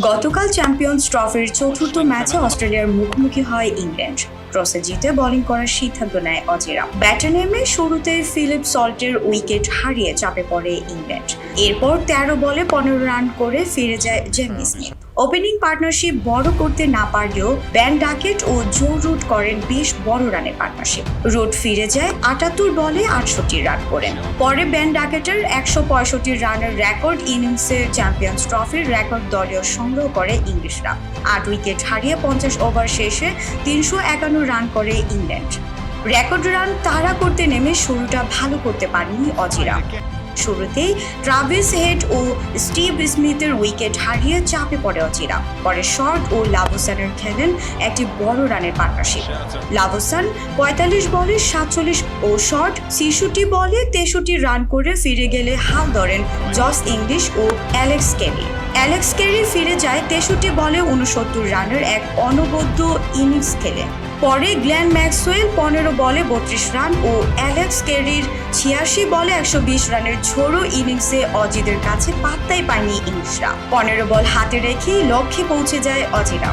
গতকাল চ্যাম্পিয়ন্স ট্রফির চতুর্থ ম্যাচে অস্ট্রেলিয়ার মুখোমুখি হয় ইংল্যান্ড। টসে জিতে বোলিং করার সিদ্ধান্ত নেয় অজেরা। ব্যাটে নেমে শুরুতে ফিলিপ সল্টের উইকেট হারিয়ে চাপে পড়ে ইংল্যান্ড। এরপর তেরো বলে পনেরো রান করে ফিরে যায় জেমি স্মিথ। ওপেনিং পার্টনারশিপ বড় করতে না পারলেও ব্যান ডাকেট ও জো রুট করেন বেশ বড় রানের পার্টনারশিপ রুট ফিরে যায় আটাত্তর বলে আটষট্টি রান করেন পরে ব্যান ডাকেটের একশো পঁয়ষট্টি রানের রেকর্ড ইনিংসের চ্যাম্পিয়ন্স ট্রফির রেকর্ড দলীয় সংগ্রহ করে ইংলিশরা। আট উইকেট হারিয়ে পঞ্চাশ ওভার শেষে তিনশো একান্ন রান করে ইংল্যান্ড। রেকর্ড রান তাড়া করতে নেমে শুরুটা ভালো করতে পারেনি অজিরা। শুরুতেই ট্রাভিস হেড ও স্টিভ স্মিথের উইকেট হারিয়ে চাপে পড়ে অচিরা। পরে শর্ট ও লাভোসানের খেলেন একটি বড় রানের পার্টনারশিপ। লাভোসান পঁয়তাল্লিশ বলে সাতচল্লিশ ও শর্ট ছেষট্টি বলে তেষট্টি রান করে ফিরে গেলে হাল ধরেন জস ইংলিশ ও অ্যালেক্স কেরি। অ্যালেক্স কেরি ফিরে যায় তেষট্টি বলে উনসত্তর রানের এক অনবদ্য ইনিংস খেলে। পরে গ্ল্যান ম্যাক্সওয়েল পনেরো বলে বত্রিশ রান ও অ্যালেক্স কেরির ছিয়াশি বলে একশো বিশ রানের ঝোড়ো ইনিংসে অজিদের কাছে পাত্তাই পায়নি ইংলিশরা। পনেরো বল হাতে রেখেই লক্ষ্যে পৌঁছে যায় অজিরা।